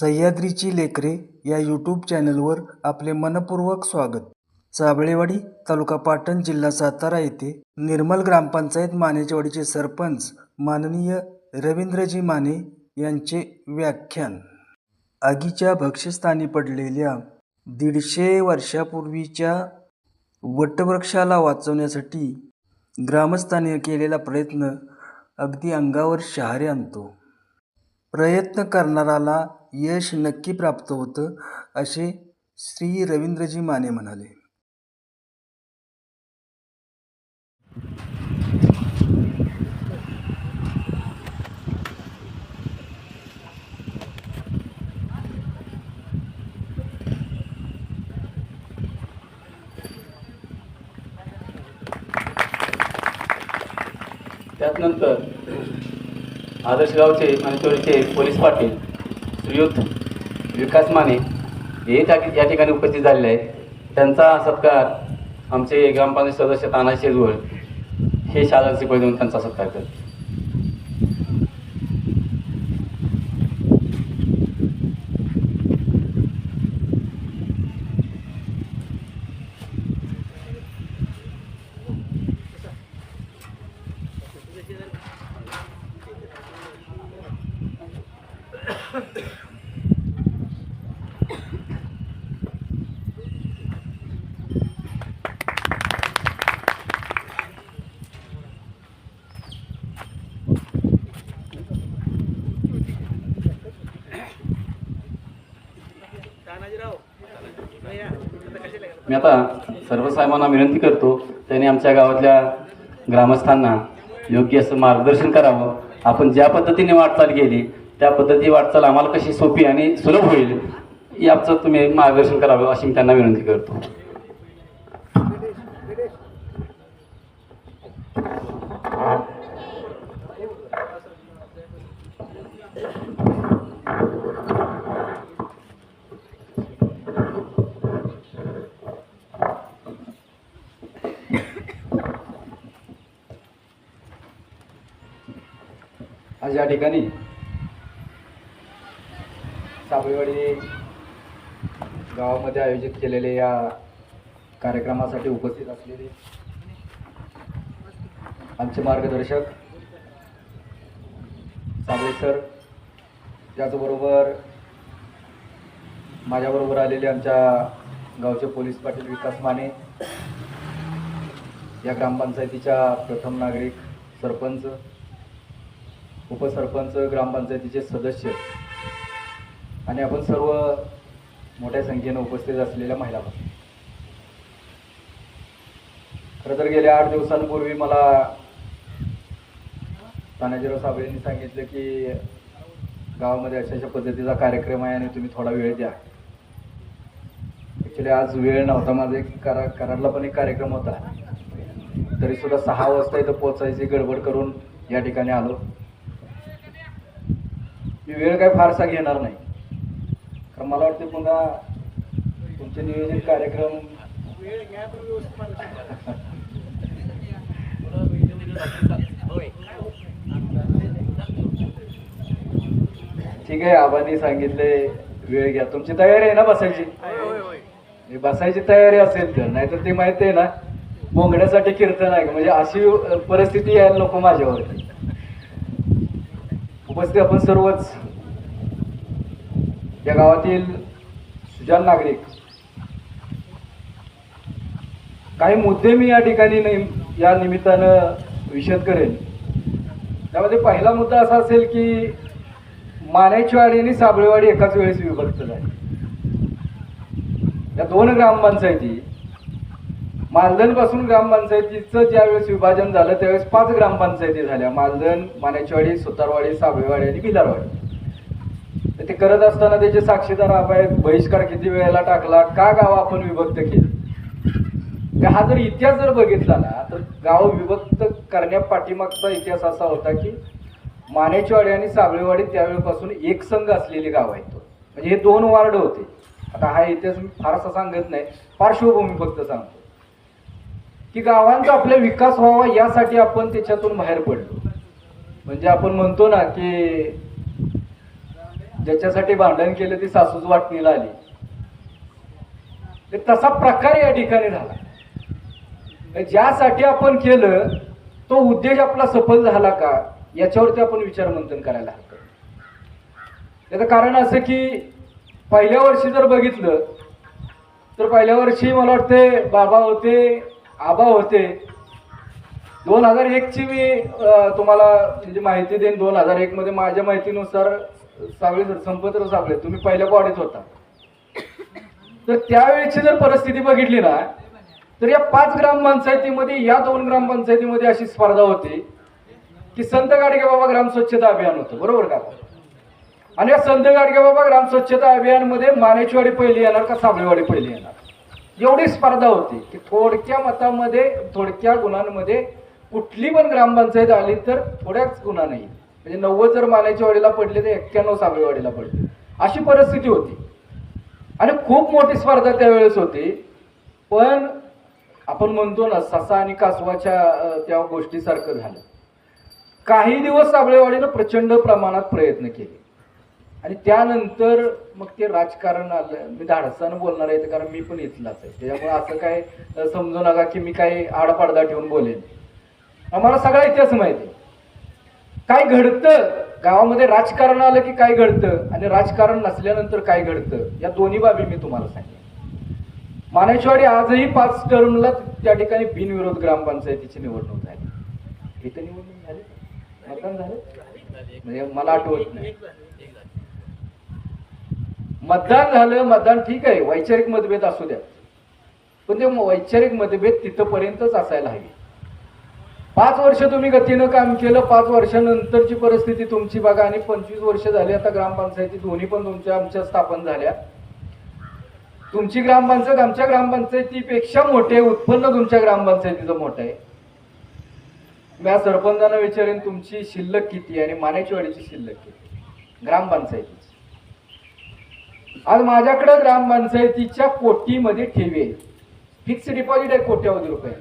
सह्याद्रीची लेकरे या यूट्यूब चॅनलवर आपले मनपूर्वक स्वागत. चाबळेवाडी तालुका पाटण जिल्हा सातारा येथे निर्मल ग्रामपंचायत मानेचेवाडीचे सरपंच माननीय रवींद्रजी माने यांचे व्याख्यान. आगीच्या भक्ष्यस्थानी पडलेल्या दीडशे वर्षापूर्वीच्या वटवृक्षाला वाचवण्यासाठी ग्रामस्थांनी केलेला प्रयत्न अगदी अंगावर शहारे आणतो. प्रयत्न करणाराला यश नक्की प्राप्त होतं असे श्री रवींद्रजी माने म्हणाले. त्यानंतर आदर्श गावचे मानेचोळीचे पोलीस पाटील श्रीयुत विकास माने हे त्या या ठिकाणी उपस्थित झालेले आहेत. त्यांचा सत्कार आमचे ग्रामपंचायत सदस्य ताना शेजवळ हे शाळा शिपाई देऊन त्यांचा सत्कार करतात मी आता सर्व साहेबांना विनंती करतो त्यांनी आमच्या गावातल्या ग्रामस्थांना योग्य असं मार्गदर्शन करावं. आपण ज्या पद्धतीने वाटचाल केली त्या पद्धती वाटचाल आम्हाला कशी सोपी आणि सुलभ होईल याचं तुम्ही मार्गदर्शन करावं अशी मी त्यांना विनंती करतो. आज या ठिकाणी साबळेवाडी गावामध्ये आयोजित केलेले या कार्यक्रमासाठी उपस्थित असलेले आमचे मार्गदर्शक साबळे सर त्याचबरोबर माझ्याबरोबर आलेले आमच्या गावचे पोलीस पाटील विकास माने या ग्रामपंचायतीच्या प्रथम नागरिक सरपंच उपसरपंच ग्रामपंचायतीचे सदस्य आणि आपण सर्व मोठ्या संख्येनं उपस्थित असलेल्या महिला पण. खरं तर गेल्या आठ दिवसांपूर्वी मला तानाजीराव साबळेंनी सांगितलं की गावामध्ये अशा अशा पद्धतीचा कार्यक्रम आहे आणि तुम्ही थोडा वेळ द्या. ॲक्च्युली आज वेळ नव्हता माझा एक करा करारला पण एक कार्यक्रम होता. तरीसुद्धा सहा वाजता इथं पोचायची गडबड करून या ठिकाणी आलो. मी वेळ काय फारसा घेणार नाही. कारण मला वाटते पुन्हा तुमचे नियोजित कार्यक्रम ठीक आहे आबांनी सांगितले वेळ घ्या. तुमची तयारी आहे ना बसायची? मी बसायची तयारी असेल तर नाहीतर ते माहिती आहे ना बोंगड्यासाठी कीर्तन आहे. म्हणजे अशी परिस्थिती यायला नको माझ्यावरती. उपस्थित आपण सर्वच या गावातील सुजान नागरिक. काही मुद्दे मी या ठिकाणी या निमित्तानं विशद करेन. त्यामध्ये पहिला मुद्दा असा असेल की मानेचवाडी आणि साबळेवाडी एकाच वेळेस विभक्त झाली. या दोन ग्रामपंचायती मालधनपासून ग्रामपंचायतीचं ज्यावेळेस विभाजन झालं त्यावेळेस पाच ग्रामपंचायती झाल्या. मालधन मानेचवाडी सुतारवाडी साबळेवाडी आणि भिलारवाडी. तर ते करत असताना त्याचे साक्षीदार आहेत बहिष्कार किती वेळेला टाकला का गाव आपण विभक्त केलं? हा जर इतिहास जर बघितला ना तर गाव विभक्त करण्या पाठीमागचा इतिहास असा होता की मानेचवाडी आणि साबळेवाडी त्यावेळेपासून एक संघ असलेली गाव आहेत तो. म्हणजे हे दोन वार्ड होते. आता हा इतिहास मी फारसा सांगत नाही पार्श्वभूमी फक्त सांगतो. की गावांचा आपला विकास व्हावा यासाठी आपण त्याच्यातून बाहेर पडलो. म्हणजे आपण म्हणतो ना की ज्याच्यासाठी भांडण केलं ती सासूच वाटणीला आली. तर तसा प्रकार या ठिकाणी झाला. ज्यासाठी आपण केलं तो उद्देश आपला सफल झाला का याच्यावरती आपण विचारमंथन करायला हरकत त्याचं कारण असं की पहिल्या वर्षी जर बघितलं तर पहिल्या वर्षी मला वाटते बाबा होते आबा होते. दोन हजार एकची मी तुम्हाला म्हणजे माहिती देईन दोन हजार एकमध्ये माझ्या माहितीनुसार सावळे संपत्र साबळे तुम्ही पहिल्या बॉडीत होता. तर त्यावेळेची जर परिस्थिती बघितली ना तर या पाच ग्रामपंचायतीमध्ये या दोन ग्रामपंचायतीमध्ये अशी स्पर्धा होती की संत गाडगे बाबा ग्राम स्वच्छता अभियान होतं. बरोबर का? आणि या संत गाडगे बाबा ग्राम स्वच्छता अभियानमध्ये मानेचीवाडी पहिली येणार का साबळेवाडी पहिली येणार? एवढी स्पर्धा होती की थोडक्या मतामध्ये थोडक्या गुणांमध्ये कुठली पण ग्रामपंचायत आली तर थोड्याच गुन्हा नाही म्हणजे नव्वद जर मानाच्या वाडीला पडले तर एक्क्याण्णव साबळेवाडीला पडले. अशी परिस्थिती होती. आणि खूप मोठी स्पर्धा त्यावेळेस होती. पण आपण म्हणतो ना ससा आणि कासवाच्या त्या गोष्टीसारखं झालं. काही दिवस साबळेवाडीनं प्रचंड प्रमाणात प्रयत्न केले. आणि त्यानंतर मग ते राजकारण आलं. मी धाडसानं बोलणार आहे कारण मी पण इथलाच आहे. त्याच्यामुळे असं काय समजू नका की मी काही आडपाडदा ठेवून बोलेन. आम्हाला सगळा इतिहास माहिती आहे. काय घडतं? गावामध्ये राजकारण आलं की काय घडतं? आणि राजकारण नसल्यानंतर काय घडतं? या दोन्ही बाबी मी तुम्हाला सांगेन. मानेश्वाडी आजही पाच टर्मला त्या ठिकाणी बिनविरोध ग्रामपंचायतीची निवडणूक झाली. इथं निवडणूक झाली? मतदान झालं? म्हणजे मला आठवत नाही. मतदान झालं मतदान ठीक आहे. वैचारिक मतभेद असू द्या. पण ते वैचारिक मतभेद तिथपर्यंतच असायला हवी. पाच वर्ष तुम्ही गतीनं काम केलं पाच वर्षानंतरची परिस्थिती तुमची बघा. आणि पंचवीस वर्ष झाली आता ग्रामपंचायती दोन्ही पण तुमच्या आमच्या स्थापन झाल्या. तुमची ग्रामपंचायत आमच्या ग्रामपंचायतीपेक्षा मोठे उत्पन्न तुमच्या ग्रामपंचायतीचं मोठं आहे. मी सरपंचांना विचारेन तुमची शिल्लक किती आणि मानेचीवाडीची शिल्लक किती ग्रामपंचायती. आज माझ्याकडे ग्रामपंचायतीच्या कोटीमध्ये ठेवी आहे फिक्स डिपॉझिट आहे कोट्यावधी रुपये.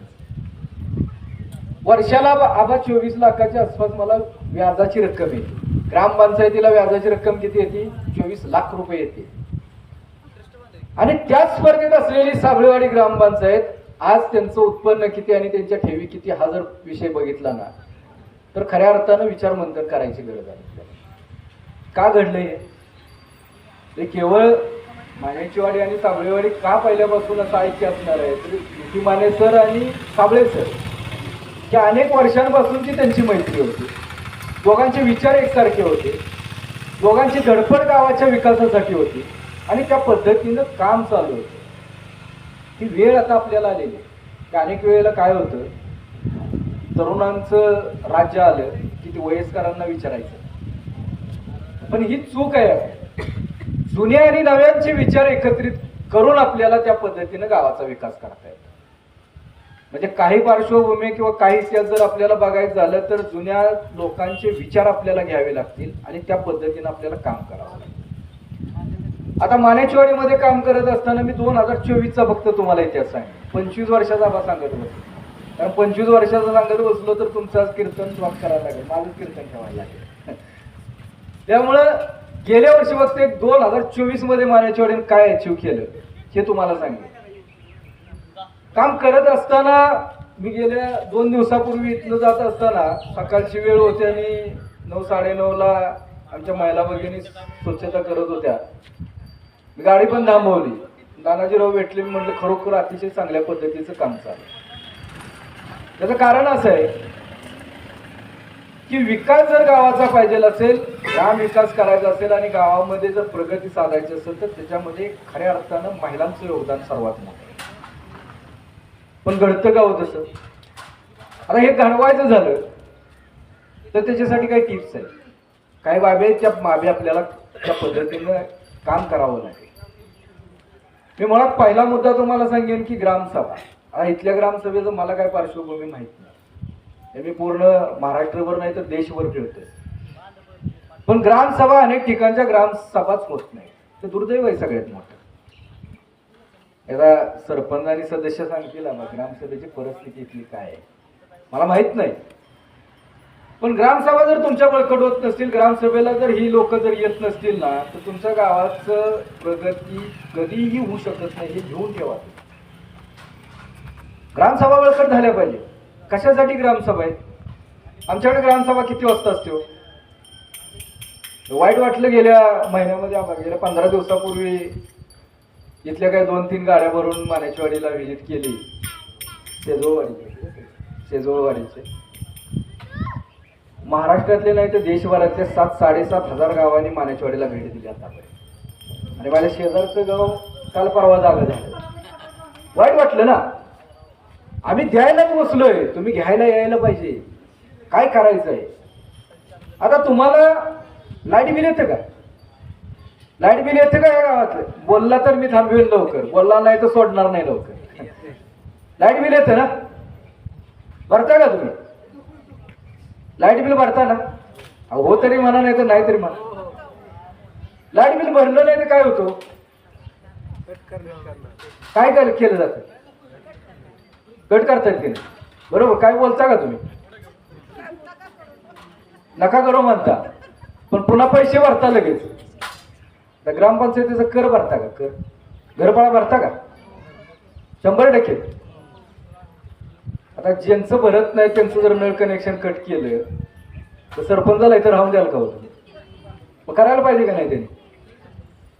वर्षाला ब- आबा चोवीस लाखाच्या आसपास मला व्याजाची रक्कम येते. ग्रामपंचायतीला व्याजाची रक्कम किती येते? चोवीस लाख रुपये येते. आणि त्याच स्पर्धेत असलेली साबळेवाडी ग्रामपंचायत आज त्यांचं उत्पन्न किती आणि त्यांच्या ठेवी किती हा जर विषय बघितला ना तर खऱ्या अर्थानं विचार मंथन करायची गरज आहे. का घडलंय? हे? केवळ मानेचीवाडी आणि साबळेवाडी का पहिल्यापासून असं ऐक्य असणार आहे? तर युती माने सर आणि साबळे सर या अनेक वर्षांपासूनची त्यांची मैत्री होती. दोघांचे विचार एकसारखे होते. दोघांची धडपड गावाच्या विकासासाठी होती. आणि त्या पद्धतीनं काम चालू होतं. ही वेळ आता आपल्याला आलेली आहे. की अनेक वेळेला काय होतं? तरुणांचं राज्य आलं की ते वयस्करांना विचारायचं. पण ही चूक आहे. जुन्या आणि नव्यांचे विचार एकत्रित करून आपल्याला त्या पद्धतीनं गावाचा विकास करता येतो. म्हणजे काही पार्श्वभूमी किंवा काही इतिहास जर आपल्याला बघायचं झालं तर जुन्या लोकांचे विचार आपल्याला घ्यावे लागतील आणि त्या पद्धतीनं आपल्याला काम करावं लागेल. आता मानेचवाडीमध्ये काम करत असताना मी दोन हजार चोवीसचा फक्त तुम्हाला इतिहास सांगेन पंचवीस वर्षाचा आबा सांगत बसलो कारण पंचवीस वर्षाचा सांगत बसलो तर तुमचं कीर्तन स्वाग करायला लागेल. माझं कीर्तन ठेवायला लागेल. त्यामुळं गेल्या वर्षी फक्त एक दोन हजार चोवीसमध्ये मानेचवाडीने काय अचीव केलं? हे तुम्हाला सांगेन. काम करत असताना मी गेल्या दोन दिवसापूर्वी इथनं जात असताना सकाळची वेळ होती आणि नऊ साडेनऊला आमच्या महिला भगिनी स्वच्छता करत होत्या. गाडी पण थांबवली. दानाजीराव भेटले म्हटलं खरोखर अतिशय चांगल्या पद्धतीचं काम चालू त्याचं कारण असं आहे की विकास जर गावाचा पाहिजे असेल ग्राम विकास करायचा असेल आणि गावामध्ये जर प्रगती साधायची असेल तर त्याच्यामध्ये खऱ्या अर्थानं महिलांचं योगदान सर्वात मोठं पण घडतं का हो तसं? आता हे घडवायचं झालं तर त्याच्यासाठी काही टिप्स आहेत. काही बाबी आहेत त्या बाबी आपल्याला त्या पद्धतीनं काम करावं लागेल. मी मुळात पहिला मुद्दा तुम्हाला सांगेन की ग्रामसभा. आता इथल्या ग्रामसभेचं मला काय पार्श्वभूमी माहिती नाही. हे मी पूर्ण महाराष्ट्रभर नाही तर देशभर फिरतोय पण ग्रामसभा अनेक ठिकाणच्या ग्रामसभाच होत नाही. ते दुर्दैव आहे सगळ्यात मोठं. एकदा सरपंच आणि सदस्य सांगतील आम्हाला ग्रामसभेची परिस्थिती इथली काय आहे. मला माहीत नाही. पण ग्रामसभा जर तुमच्या बळकट होत नसतील ग्रामसभेला जर ही लोक जर येत नसतील ना तर तुमच्या गावाचं प्रगती कधीही होऊ शकत नाही हे घेऊन ठेवा ग्रामसभा बळकट झाल्या पाहिजे. कशासाठी ग्रामसभा आहे आमच्याकडे ग्रामसभा किती वाजता असते हो? वाईट वाटलं गेल्या महिन्यामध्ये आम्हाला गेल्या पंधरा दिवसापूर्वी इथल्या काही दोन तीन गाड्या भरून मानेचवाडीला व्हिजिट केली. शेजोळवाडीचे. शेजोळवाडीचे. महाराष्ट्रातले नाही तर देशभरातल्या सात साडेसात हजार गावांनी मानेचवाडीला भेट दिली आतापर्यंत आणि माझ्या शेजारचं गाव काल परवा जागा झालं. वाईट वाटलं ना? आम्ही द्यायलाच बसलोय. तुम्ही घ्यायला यायला पाहिजे. काय करायचं आहे आता तुम्हाला लाइट बिल येतं का? लाइट बिल येतं का या गावातलं? बोलला तर मी थांबवेल लवकर. बोलला नाही तर सोडणार नाही लवकर. लाइट बिल येतं ना? भरता का तुम्ही? लाइट बिल भरता ना? हो तरी म्हणा नाही तर नाही तरी म्हणा. लाइट बिल भरलं नाही तर काय होतो? काय केलं जातं? कट करता येते बरोबर काय बोलता का तुम्ही? नका करू म्हणता. पण पुन्हा पैसे भरता लगेच. ग्रामपंचायतीचा कर भरता का? कर. घरपाळा भरता का? शंभर टक्के. आता ज्यांचं भरत नाही त्यांचं जर नळ कनेक्शन कट केलं तर सरपंचाला इथं राहून द्याल का होतं मग करायला पाहिजे का नाही त्यांनी?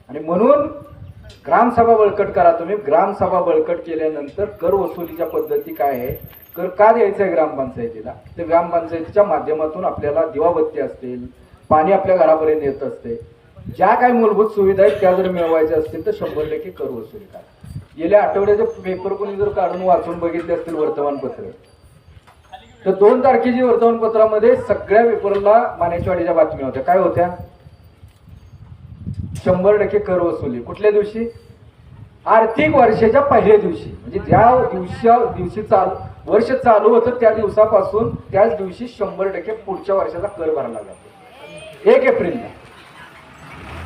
आणि म्हणून ग्रामसभा बळकट करा तुम्ही. ग्रामसभा बळकट केल्यानंतर कर वसुलीच्या पद्धती काय आहे कर का द्यायचं आहे ग्रामपंचायतीला तर ग्रामपंचायतीच्या माध्यमातून आपल्याला दिवाबत्ती असतील पाणी आपल्या घरापर्यंत येत असते. ज्या काही मूलभूत सुविधा आहेत त्या जर मिळवायच्या असतील तर शंभर टक्के कर वसुली करा. गेल्या आठवड्याचे पेपर कोणी जर काढून वाचून बघितले असतील वर्तमानपत्र तर दोन तारखेची वर्तमानपत्रामध्ये सगळ्या पेपरला मानेचवाडीच्या बातम्या होत्या. काय होत्या? शंभर टक्के कर वसुली. कुठल्या दिवशी? आर्थिक वर्षाच्या पहिल्या दिवशी. म्हणजे ज्या दिवशी दिवशी चालू वर्ष चालू होतं त्या दिवसापासून त्याच दिवशी शंभर टक्के पुढच्या वर्षाचा कर भरला जातो. एक एप्रिलला.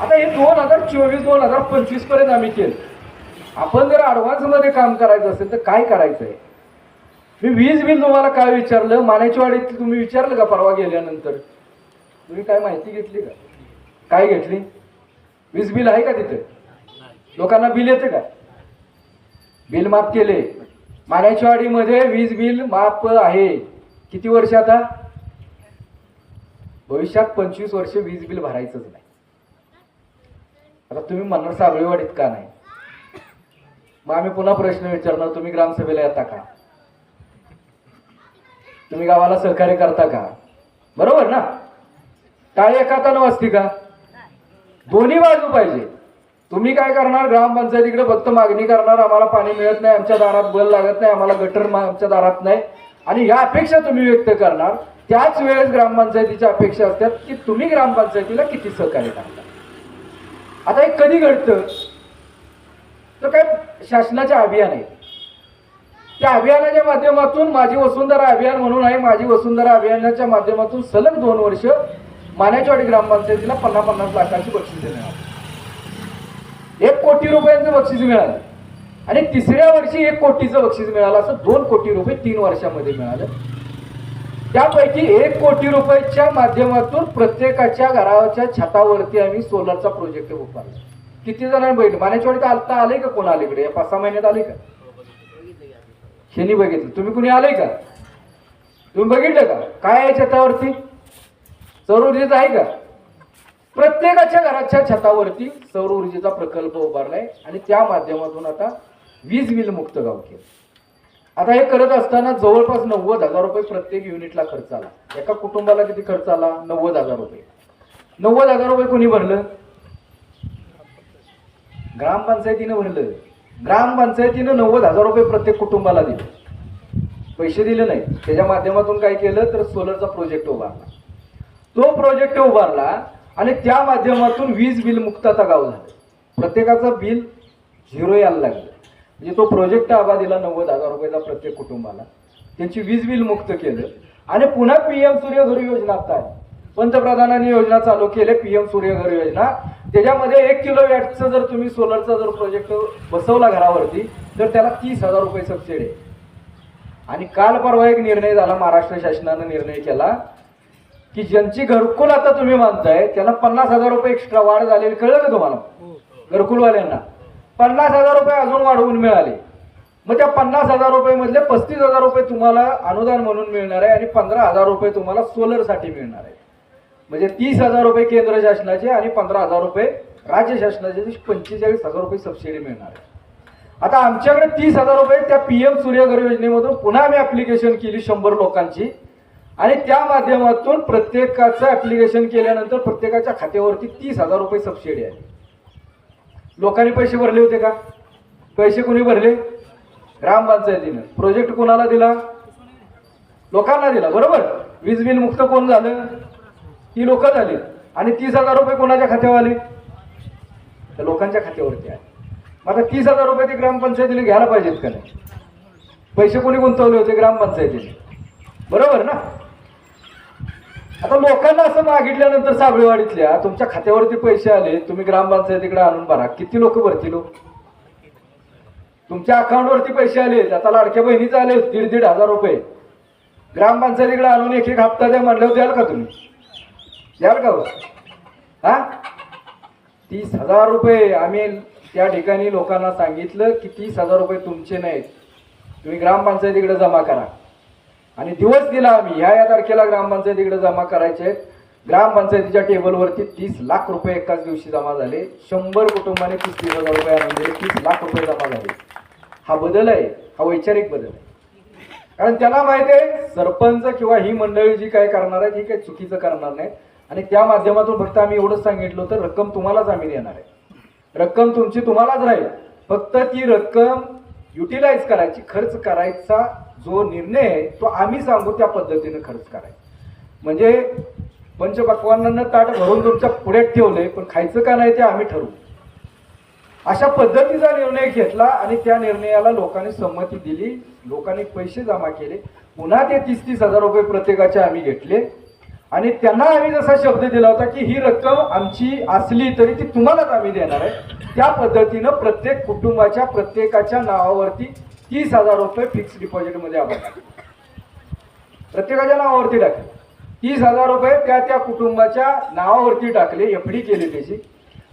आता हे दोन हजार चोवीस दोन हजार पंचवीसपर्यंत आम्ही केलं. आपण जर ऍडव्हान्समध्ये काम करायचं असेल तर काय करायचं आहे मी वीज बिल तुम्हाला काय विचारलं? मानेचीवाडीत तुम्ही विचारलं का परवा गेल्यानंतर? तुम्ही काय माहिती घेतली का? काय घेतली? वीज बिल आहे का तिथे? लोकांना बिल येते का? बिल माफ केले. मानेचवाडीमध्ये वीज बिल माफ आहे. किती वर्ष आता? भविष्यात पंचवीस वर्ष वीज बिल भरायचंच नाही. आता तुम्ही म्हणणार साबळेवाडीत का नाही? मग आम्ही पुन्हा प्रश्न विचारणार तुम्ही ग्रामसभेला येता का? तुम्ही गावाला सहकार्य करता का? बरोबर ना? टाळी एका हातानं वाजती का? दोन्ही बाजू पाहिजे. तुम्ही काय करणार? ग्रामपंचायतीकडे फक्त मागणी करणार आम्हाला पाणी मिळत नाही आमच्या दारात बल लागत नाही आम्हाला गटर आमच्या दारात नाही. आणि ह्या अपेक्षा तुम्ही व्यक्त करणार. त्याच वेळेस ग्रामपंचायतीच्या अपेक्षा असतात की तुम्ही ग्रामपंचायतीला किती सहकार्य करता. आता हे कधी घडतं? तर काय शासनाचे अभियान. आहे त्या अभियानाच्या माध्यमातून माझी वसुंधरा अभियान म्हणून आहे माझी वसुंधरा अभियानाच्या माध्यमातून सलग दोन वर्ष मानेचवाडी ग्रामपंचायतीला पन्नास पन्नास लाखांची बक्षिसे मिळाली एक कोटी रुपयांचं बक्षीस मिळालं. आणि तिसऱ्या वर्षी एक कोटीचं बक्षीस मिळालं असं दोन कोटी रुपये तीन वर्षामध्ये मिळालं. त्यापैकी एक कोटी रुपयाच्या माध्यमातून प्रत्येकाच्या घराच्या छतावरती आम्ही सोलरचा प्रोजेक्ट उभारला. किती जणांना बघितलं? मानेचवाडीत आता आले का कोण आले इकडे? या पाच सहा महिन्यात आले का? शेनी बघितलं. तुम्ही कुणी आले का? तुम्ही बघितलं का? काय आहे छतावरती? सौर ऊर्जेचं आहे का? प्रत्येकाच्या घराच्या छतावरती सौर ऊर्जेचा प्रकल्प उभारलाय आणि त्या माध्यमातून आता वीज बिल मुक्त गाव केलं. आता हे करत असताना जवळपास नव्वद हजार रुपये प्रत्येक युनिटला खर्च आला. एका कुटुंबाला किती खर्च आला? नव्वद हजार रुपये. नव्वद हजार रुपये कोणी भरलं? ग्रामपंचायतीनं भरलं. ग्रामपंचायतीनं नव्वद हजार रुपये प्रत्येक कुटुंबाला दिले. पैसे दिले नाही. त्याच्या माध्यमातून काय केलं? तर सोलरचा प्रोजेक्ट उभारला. तो प्रोजेक्ट उभारला आणि त्या माध्यमातून वीज बिल मुक्तता गाव झालं. प्रत्येकाचं बिल झिरो यायला लागलं. म्हणजे तो प्रोजेक्ट आबा दिला नव्वद हजार रुपयाचा प्रत्येक कुटुंबाला. त्यांची वीज बिल मुक्त केलं. आणि पुन्हा पी एम सूर्यघर योजना आता आहे. पंतप्रधानांनी योजना चालू केले पीएम सूर्यघर योजना. त्याच्यामध्ये एक किलो वॅटचं जर तुम्ही सोलरचा जर प्रोजेक्ट बसवला घरावरती तर त्याला तीस हजार रुपये सबसिडी आणि काल परवा एक निर्णय झाला महाराष्ट्र शासनानं निर्णय केला. की ज्यांची घरकुल आता तुम्ही मानताय त्याला पन्नास हजार रुपये एक्स्ट्रा वाढ झालेली कळलं का तुम्हाला? घरकुलवाल्यांना. पन्नास हजार रुपये अजून वाढवून मिळाले. मग त्या पन्नास हजार रुपये मधले पस्तीस हजार रुपये तुम्हाला अनुदान म्हणून मिळणार आहे आणि पंधरा हजार रुपये तुम्हाला सोलरसाठी मिळणार आहे. म्हणजे तीस हजार रुपये केंद्र शासनाचे आणि पंधरा हजार रुपये राज्य शासनाचे पंचेचाळीस हजार रुपये सबसिडी मिळणार आहे. आता आमच्याकडे तीस हजार रुपये त्या पीएम सूर्यघर योजनेमधून पुन्हा आम्ही ऍप्लिकेशन केली शंभर लोकांची. आणि त्या माध्यमातून प्रत्येकाचं ऍप्लिकेशन केल्यानंतर प्रत्येकाच्या खात्यावरती तीस हजार रुपये सबसिडी आहे. लोकांनी पैसे भरले होते का? पैसे कोणी भरले? ग्रामपंचायतीनं प्रोजेक्ट कोणाला दिला? लोकांना दिला बरोबर? वीज बिल मुक्त कोण झालं? ती लोक झाली. आणि तीस हजार रुपये कोणाच्या खात्यावर आले? तर लोकांच्या खात्यावरती आहे मग आता तीस हजार रुपये ते ग्रामपंचायतीने घ्यायला पाहिजेत का नाही? पैसे कोणी गुंतवले होते ग्रामपंचायतीने बरोबर ना? आता लोकांना असं मागितल्यानंतर साबळेवाडीतल्या तुमच्या खात्यावरती पैसे आले तुम्ही ग्रामपंचायतीकडे आणून भरा. किती लोक भरतील हो? तुमच्या अकाउंटवरती पैसे आले आता लाडक्या बहिणीचे आले दीड दीड हजार रुपये. ग्रामपंचायतीकडे आणून एक एक हप्ता द्या म्हणल्यावर द्याल का तुम्ही? द्याल का हो? हा? तीस हजार रुपये. आम्ही त्या ठिकाणी लोकांना सांगितलं की तीस हजार रुपये तुमचे नाहीत. तुम्ही ग्रामपंचायतीकडे जमा करा. आणि दिवस दिला आम्ही. ह्या या तारखेला ग्रामपंचायतीकडे जमा करायचे. आहेत ग्रामपंचायतीच्या टेबलवरती तीस लाख रुपये एकाच दिवशी जमा झाले. शंभर कुटुंबाने तीस तीस हजार रुपये आणून दिले. तीस लाख रुपये जमा झाले. हा बदल आहे. हा वैचारिक बदल आहे. कारण त्याला माहिती आहे सरपंच किंवा ही मंडळी जी काय करणार आहेत ही काही चुकीचं करणार नाही. आणि त्या माध्यमातून फक्त आम्ही एवढंच सांगितलं होतं रक्कम तुम्हालाच आम्ही देणार आहे. रक्कम तुमची तुम्हालाच राहील. फक्त ती रक्कम युटिलाइज करायची खर्च करायचा जो निर्णय आहे तो आम्ही सांगू त्या पद्धतीने खर्च करायचा. म्हणजे पंचपक्वांना ताट भरून तुमच्या पुढ्यात ठेवलंय पण खायचं का नाही ते आम्ही ठरवू. अशा पद्धतीचा निर्णय घेतला आणि त्या निर्णयाला लोकांनी संमती दिली. लोकांनी पैसे जमा केले. पुन्हा ते तीस तीस हजार रुपये प्रत्येकाचे आम्ही घेतले. आणि त्यांना आम्ही जसा शब्द दिला होता की ही रक्कम आमची असली तरी ती तुम्हालाच आम्ही देणार आहे. त्या पद्धतीनं प्रत्येक कुटुंबाच्या प्रत्येकाच्या नावावरती तीस हजार रुपये फिक्स डिपॉझिटमध्ये आपण टाकले. प्रत्येकाच्या नावावरती टाकले तीस हजार रुपये त्या त्या कुटुंबाच्या नावावरती टाकले एफ डी केली त्याची.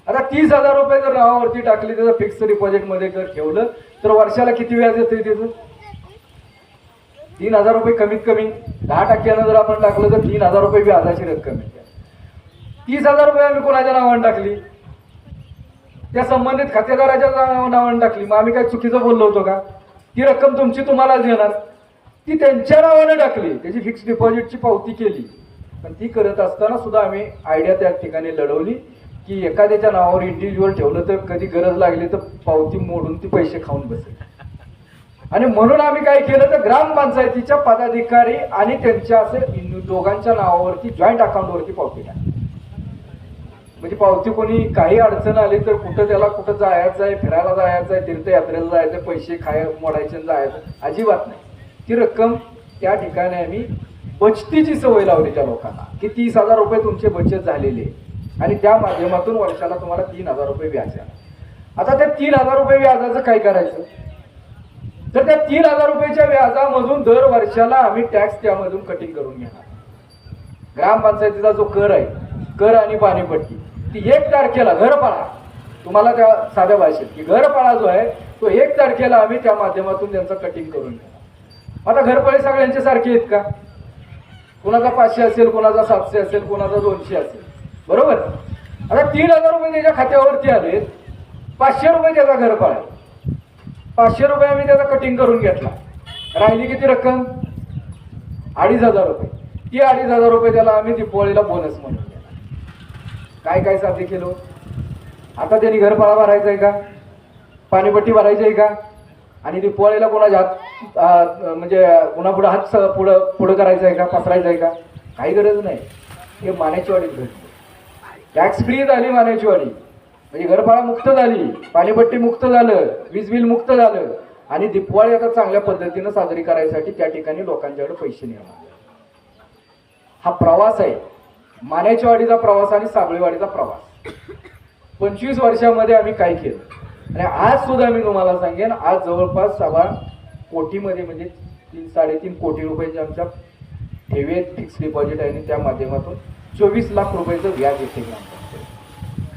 आता तीस हजार रुपये जर नावावरती टाकले त्याचं फिक्स डिपॉझिटमध्ये जर ठेवलं तर वर्षाला किती व्याज येतं त्याचं? तीन हजार रुपये कमीत कमी. दहा टक्क्यानं जर आपण टाकलं तर तीन हजार रुपये व्याजाची रक्कम येते तीस हजार रुपये आम्ही कोणाच्या नावानं टाकली? त्या संबंधित खातेदाराच्या नावानं टाकली. मग आम्ही काय चुकीचं बोललो होतो का? ती रक्कम तुमची तुम्हालाच देणार. ती त्यांच्या नावाने टाकली. त्याची फिक्स डिपॉझिटची पावती केली. पण ती करत असताना सुद्धा आम्ही आयडिया त्या ठिकाणी लढवली की एखाद्याच्या नावावर इंडिव्हिज्युअल ठेवलं तर कधी गरज लागली तर पावती मोडून ती पैसे खाऊन बसेल. आणि म्हणून आम्ही काय केलं तर ग्रामपंचायतीच्या पदाधिकारी आणि त्यांच्या असे दोघांच्या नावावरती जॉईंट अकाउंटवरती पावती टाकली. म्हणजे पावती कोणी काही अडचण आली तर कुठं त्याला कुठं जायचं आहे फिरायला जायचं आहे तीर्थयात्रेला जायचं पैसे खाय मोडायचे आणि जायचं अजिबात नाही. ती रक्कम त्या ठिकाणी आम्ही बचतीची सवय लावली त्या लोकांना की तीस हजार रुपये तुमचे बचत झालेले आणि त्या माध्यमातून वर्षाला तुम्हाला तीन हजार रुपये व्याज आहे. आता त्या तीन हजार रुपये व्याजाचं काय करायचं? तर त्या तीन हजार रुपयाच्या व्याजामधून दर वर्षाला आम्ही टॅक्स त्यामधून कटिंग करून घेणार. ग्रामपंचायतीचा जो कर आहे कर आणि पाणीपट्टी ती एक तारखेला घरपाळा. तुम्हाला त्या साध्या भाषेत की घरपाळा जो आहे तो एक तारखेला आम्ही त्या माध्यमातून त्यांचं कटिंग करून घेणार आता घरपाळे सगळ्यांचे सारखे आहेत का? कोणाचा पाचशे असेल कोणाचा सातशे असेल कोणाचा दोनशे असेल. बरोबर? आता तीन हजार रुपये त्याच्या खात्यावरती आले पाचशे रुपये त्याचा घरपाळ आहे. पाचशे रुपये आम्ही त्याचा कटिंग करून घेतला. राहिली किती रक्कम? अडीच हजार रुपये. ती अडीच हजार रुपये त्याला आम्ही दिवाळीला बोनस म्हणून काय काय साध्य केलो? आता त्यांनी घरपाळा भरायचा आहे का? पाणीपट्टी भरायची आहे का? आणि दिवाळीला कोणाच्या हात म्हणजे पुढे हात स- पुढं पुढं करायचं आहे का? पसरायचं आहे का? काही गरज नाही. हे मानेची घडलं टॅक्स फ्री झाली मानेची वाडी म्हणजे घरपाळा मुक्त झाली. पाणीपट्टी मुक्त झालं. वीज बिल मुक्त झालं. आणि दिपवाळी आता चांगल्या पद्धतीनं साजरी करायसाठी त्या ठिकाणी लोकांच्याकडे पैसे निर्माण हा प्रवास आहे. मान्याच्यावाडीचा प्रवास आणि साबळेवाडीचा प्रवास. पंचवीस वर्षामध्ये आम्ही काय केलं? आणि आज सुद्धा मी तुम्हाला सांगेन आज जवळपास सव्वा कोटीमध्ये म्हणजे तीन साडेतीन कोटी रुपयाचे आमच्या ठेवीत फिक्स डिपॉझिट आहे आणि त्या माध्यमातून चोवीस लाख रुपयाचं व्याज येते.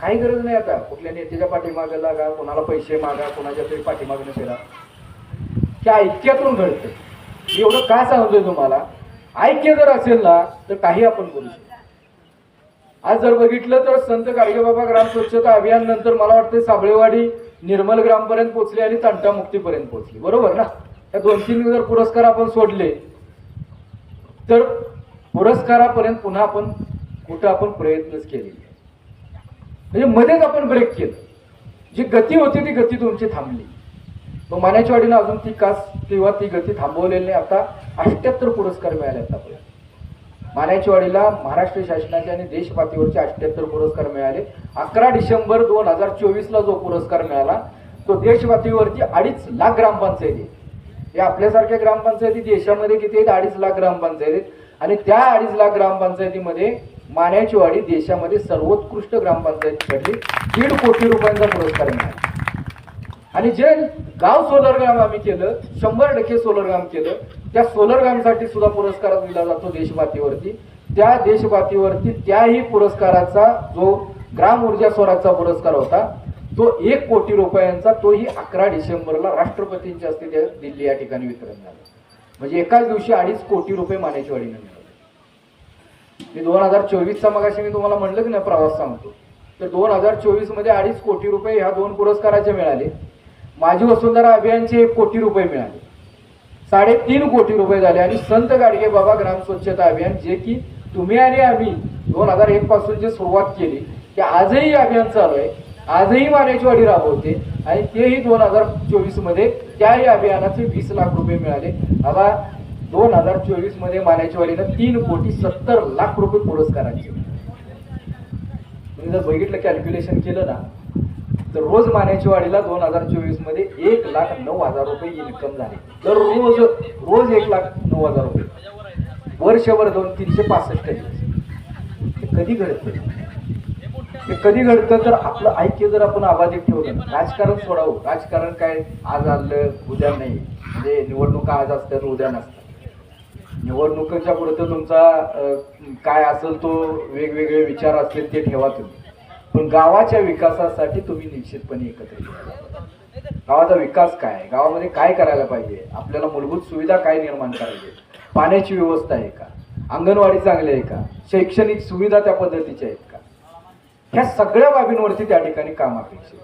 काही गरज नाही आता. कुठल्या नेत्याच्या पाठीमागे लागा कोणाला पैसे मागा कोणाच्या तरी पाठीमागणं फिरा. त्या ऐक्यातून घडतं एवढं का सांगतोय तुम्हाला? ऐक्य जर असेल ना तर काही आपण करू शकतो आज जर बघितलं तर संत गाडगेबाबा ग्राम स्वच्छता अभियान नंतर मला वाटतं साबळेवाडी निर्मल ग्रामपर्यंत पोहोचली आणि तंटामुक्तीपर्यंत पोहोचली. बरोबर ना? या दोन तीन जर पुरस्कार आपण सोडले तर पुरस्कारापर्यंत पुन्हा आपण कुठं आपण प्रयत्नच केलेले म्हणजे मध्येच आपण ब्रेक केलं. जी गती होती ती गती तुमची थांबली. मग मान्याच्या वाडीनं अजून ती कास किंवा ती गती थांबवलेली नाही. आता अठ्ठ्याहत्तर पुरस्कार मिळाले आतापर्यंत. मान्याचीवाडीला महाराष्ट्र शासनाचे आणि देशपातीवरचे अठ्ठ्याहत्तर पुरस्कार मिळाले. अकरा डिसेंबर दोन हजार चोवीसला जो पुरस्कार मिळाला तो देशपातळीवरती अडीच लाख ग्रामपंचायती हे आपल्यासारख्या ग्रामपंचायती देशामध्ये किती आहेत? अडीच लाख ग्रामपंचायती आणि त्या अडीच लाख ग्रामपंचायतीमध्ये मान्याचीवाडी देशामध्ये सर्वोत्कृष्ट ग्रामपंचायतीसाठी दीड कोटी रुपयांचा पुरस्कार मिळाला. आणि जे गाव सोलर ग्राम आम्ही केलं शंभर टक्के सोलर ग्राम केलं त्या सोलर ग्रामसाठी सुद्धा पुरस्कार दिला जातो देशपातीवरती त्या देशपातीवरती त्याही पुरस्काराचा जो ग्राम ऊर्जा स्वराजचा पुरस्कार होता तो एक कोटी रुपयांचा तोही अकरा डिसेंबरला राष्ट्रपतींच्या हस्ते दिल्ली या ठिकाणी वितरण झालं. म्हणजे एकाच दिवशी अडीच कोटी रुपये मान्याची मिळाले. मी दोन हजार चोवीसचा मगाशी मी तुम्हाला म्हणलं की नाही प्रवास सांगतो. तर दोन हजार चोवीसमध्ये अडीच कोटी रुपये ह्या दोन पुरस्काराचे मिळाले. माझी वसुंधरा अभियानचे एक कोटी रुपये मिळाले. साडेतीन कोटी रुपये झाले. आणि संत गाडगे बाबा ग्राम स्वच्छता अभियान जे की तुम्ही आणि आम्ही दोन हजार एक पासून जे सुरुवात केली ते आजही अभियान चालू आहे. आजही मान्याची राबवते. आणि तेही दोन हजार चोवीसमध्ये त्याही अभियानाचे वीस लाख रुपये मिळाले. आता दोन हजार चोवीसमध्ये मान्याची तीन कोटी सत्तर लाख रुपये पुरस्कारांचे. तुम्ही जर बघितलं कॅल्क्युलेशन केलं ना तर रोज मान्याची वाढीला दोन हजार चोवीसमध्ये एक लाख नऊ हजार रुपये इन्कम झाले. तर रोज रोज एक लाख नऊ हजार रुपये. वर्षभर दोन तीनशे पासष्ट दिवस. कधी घडतं? ते कधी घडतं? तर आपलं ऐक्य जर आपण अबाधित ठेवलं राजकारण सोडावं. राजकारण काय? आज आलं उद्या नाही. म्हणजे निवडणुका आज असतात उद्या नसतात. निवडणुकीच्या पुढे तुमचा काय असेल तो वेगवेगळे विचार असतील ते ठेवा तुम्ही. पण गावाच्या विकासासाठी तुम्ही निश्चितपणे एकत्र गावाचा विकास काय आहे? गावामध्ये काय करायला पाहिजे? आपल्याला मूलभूत सुविधा काय निर्माण करायची? पाण्याची व्यवस्था आहे का? अंगणवाडी चांगली आहे का? शैक्षणिक सुविधा त्या पद्धतीच्या आहेत का? ह्या सगळ्या बाबींवरती त्या ठिकाणी काम अपेक्षित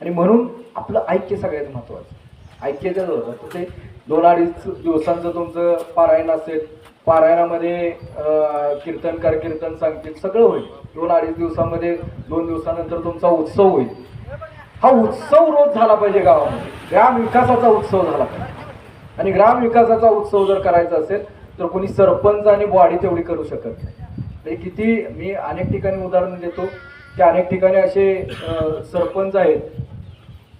आणि म्हणून आपलं ऐक्य सगळ्यात महत्वाचं ऐक्य जर होतं तर ते दोन अडीच दिवसांचं तुमचं पारायण असेल पारायणामध्ये कीर्तनकार कीर्तन सांगतील सगळं होईल. दोन अडीच दिवसामध्ये दोन दिवसानंतर तुमचा उत्सव होईल. हा उत्सव रोज झाला पाहिजे गावामध्ये. ग्राम विकासाचा उत्सव झाला पाहिजे. आणि ग्राम विकासाचा उत्सव जर करायचा असेल तर कोणी सरपंच आणि बॉडी तेवढी करू शकत नाही. म्हणजे किती मी अनेक ठिकाणी उदाहरण देतो की अनेक ठिकाणी असे सरपंच आहेत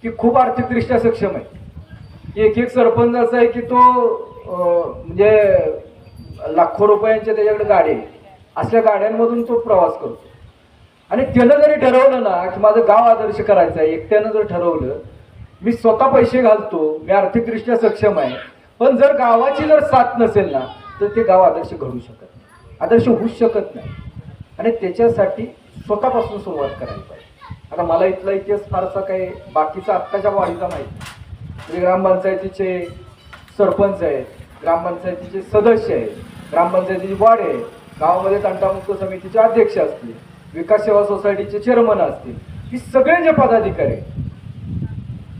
की खूप आर्थिकदृष्ट्या सक्षम आहे एक एक सरपंच असा आहे की तो म्हणजे लाखो रुपयांच्या त्याच्याकडे गाडी असल्या गाड्यांमधून तो प्रवास करतो. आणि त्यानं जरी ठरवलं ना की माझं गाव आदर्श करायचं आहे एकट्यानं जर ठरवलं मी स्वतः पैसे घालतो मी आर्थिकदृष्ट्या सक्षम आहे पण जर गावाची जर साथ नसेल ना तर ते गाव आदर्श घडू शकत नाही. आदर्श होऊच शकत नाही. आणि त्याच्यासाठी स्वतःपासून सुरुवात करायला पाहिजे. आता मला इथला इतिहास फारसा काही बाकीचा आत्ताच्या वाढीचा माहिती नाही. म्हणजे ग्रामपंचायतीचे सरपंच आहेत ग्रामपंचायतीचे सदस्य आहेत ग्रामपंचायतीची वाढ आहे गावामध्ये तंटामुक्त समितीचे अध्यक्ष असतील विकास सेवा सोसायटीचे चेअरमन असतील ही सगळे जे पदाधिकारी आहेत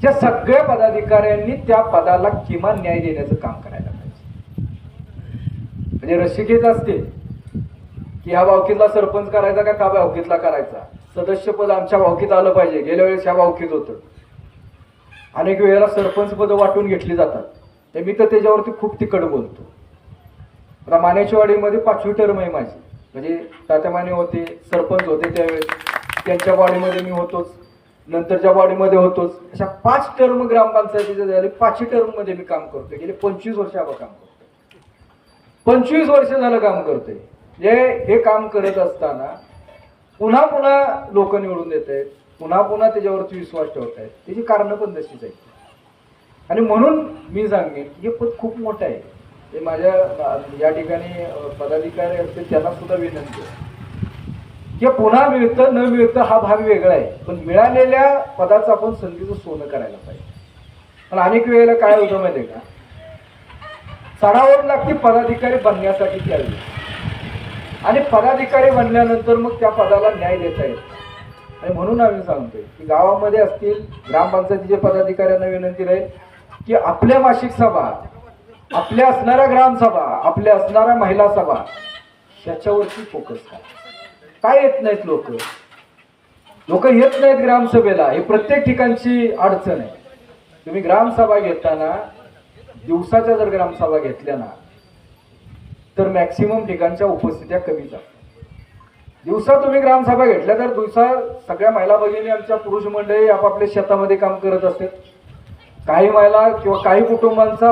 त्या सगळ्या पदाधिकाऱ्यांनी त्या पदाला किमान न्याय देण्याचं काम करायला पाहिजे. म्हणजे रसिकेच असतील की ह्या भावकीतला सरपंच करायचा का त्या भावकीतला करायचा? सदस्यपद आमच्या भावकीत आलं पाहिजे गेल्या वेळेस ह्या भावकीत होतं. अनेक वेळेला सरपंच पदं वाटून घेतली जातात. ते मी तर त्याच्यावरती खूप तिकड बोलतो. आता मानेचवाडीमध्ये पाचवी टर्म आहे माझी. म्हणजे तात्यामाने होते सरपंच होते त्यावेळेस. त्यांच्या वाडीमध्ये मी होतोच. नंतरच्या वाडीमध्ये होतोच. अशा पाच टर्म ग्रामपंचायतीचे झाले. पाचवी टर्ममध्ये मी काम करतोय. गेले पंचवीस वर्ष आपण काम करतोय. पंचवीस वर्ष झालं काम करतोय. जे हे काम करत असताना पुन्हा पुन्हा लोक निवडून देत आहेत पुन्हा पुन्हा त्याच्यावरती विश्वास ठेवत आहेत. त्याची कारणं पण तशीच आहेत. आणि म्हणून मी सांगेन की हे पद खूप मोठं आहे. हे माझ्या या ठिकाणी पदाधिकारी असतील त्यांना सुद्धा विनंती आहे. की पुन्हा मिळतं न मिळतं हा भाग वेगळा आहे. पण मिळालेल्या पदाचं आपण संधीचं सोनं करायला पाहिजे. पण अनेक वेळेला काय होतं माहिती आहे का? चढावर लागते पदाधिकारी बनण्यासाठी त्यावेळी. आणि पदाधिकारी बनल्यानंतर मग त्या पदाला न्याय देता येतो. आणि म्हणून आम्ही सांगतोय की गावामध्ये असतील ग्रामपंचायतीचे पदाधिकाऱ्यांना विनंती राहील की आपल्या मासिक सभा आपल्या असणाऱ्या ग्रामसभा आपल्या असणाऱ्या महिला सभा ह्याच्यावरती फोकस करा. काय येत नाहीत लोक? लोक येत नाहीत ग्रामसभेला. हे प्रत्येक ठिकाणची अडचण आहे. तुम्ही ग्रामसभा घेताना दिवसाच्या जर ग्रामसभा घेतल्या ना तर मॅक्सिमम ठिकाणच्या उपस्थित्या कमी जातात दिवसा तुम्ही ग्रामसभा घेतल्या तर दिवसा सगळ्या महिला भगिनी आमच्या पुरुष मंडळी आपापल्या शेतामध्ये काम करत असतात. काही महिला किंवा काही कुटुंबांचा